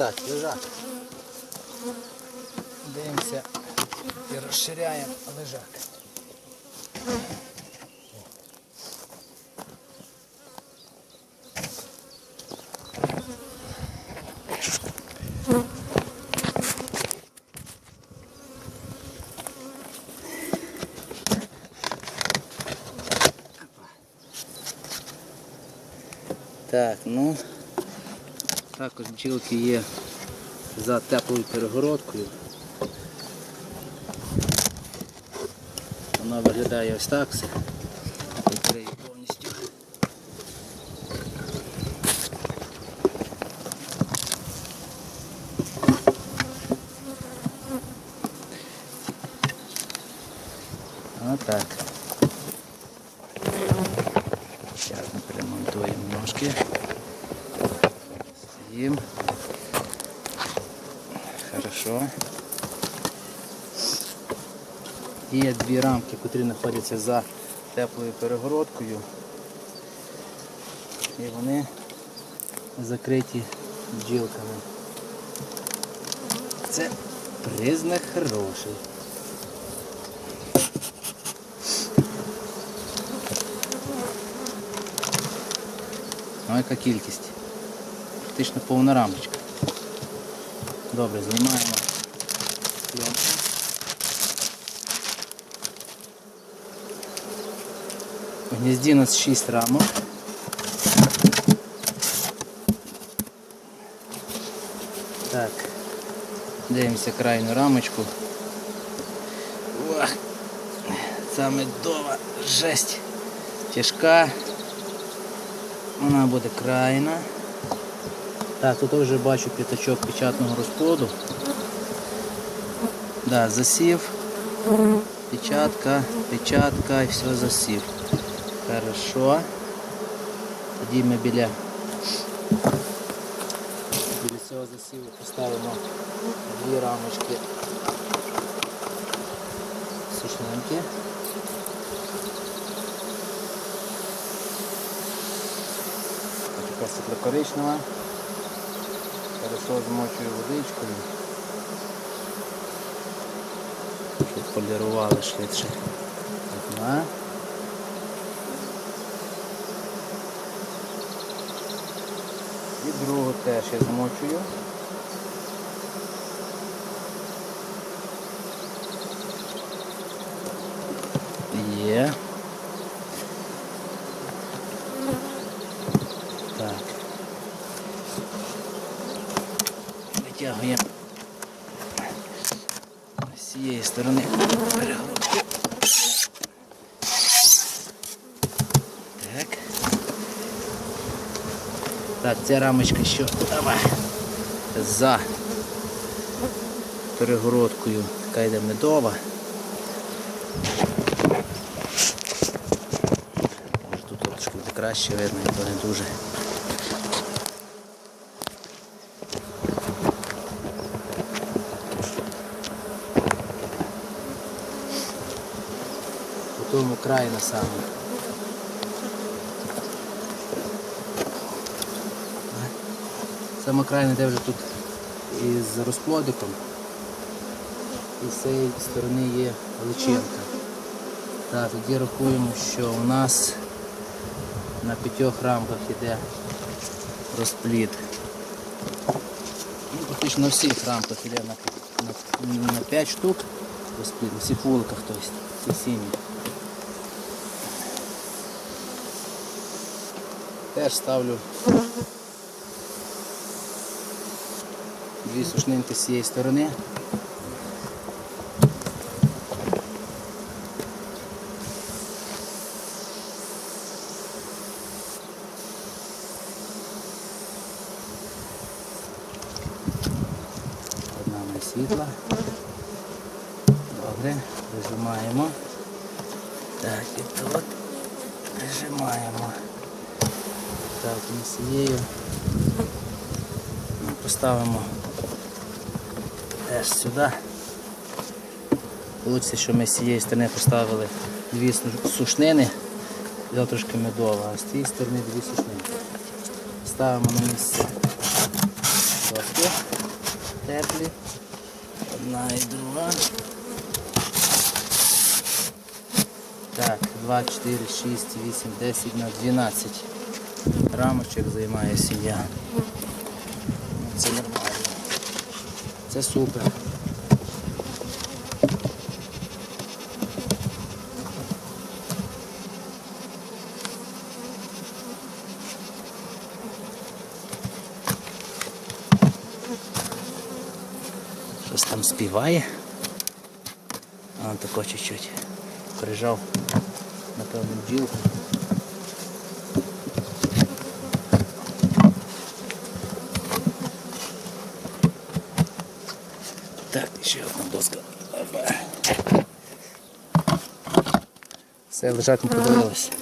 Так, лежак. Дивимося і розширяємо лежак. Так, ну також бджілки є за теплою перегородкою. Вона виглядає ось так все. Відкрию повністю. Отак. Зараз ми перемонтуємо ножки. Стоїм. Хорошо. Є дві рамки, які знаходяться за теплою перегородкою. І вони закриті бджілками. Це признак хороший. Ну яка кількість? Практично повна рамочка. Добре, знімаємо пленку. В гнізді у нас 6 рамок. Так, дивимося крайню рамочку. Ох, це медова жесть. Тяжка. Вона буде крайна. Так, тут вже бачу п'ятачок печатного розплоду. Да, засів, печатка, печатка і все засів. Хорошо. Тоді ми біля, біля цього засіву поставимо дві рамочки сушненькі. Така світло-коричнева. Хорошо змочую водичкою. Щоб полірували швидше. Одна. І другу теж я змочую. Є. Так. Витягуємо з цієї сторони перегородку. Так. Так, ця рамочка що Давай. за перегородкою така йде медова. Може тут трошки буде краще видно, то не дуже. Тому краю на самому. Саме крайне де вже тут із розплодиком. І з цієї сторони є личинка. Так, тоді рахуємо, що у нас на п'ятьох рамках йде розплід. Ну, Практично на всіх рамках йде на, на, на 5 штук розплід, на всіх вуликах, тобто, всі сім'ї. Теж ставлю дві сушнинки з цієї сторони. Одна на світла. Добре, вижимаємо. Так, і тут вижимаємо. Так, ми з цією поставимо теж сюди. Получиться, що ми з цієї сторони поставили дві сушнини, взяв трошки медова, а з цієї сторони дві сушнини. Ставимо на місце доски. одна і друга. Так, 2, 4, 6, 8, 10 на 12 рамочок займає сім'я. Це нормально. Це супер. Щось там співає. А тако чуть-чуть. Прижав, напевно, бджілку. Так, ще одна доска. Опа. Все, лежать, не подивилися.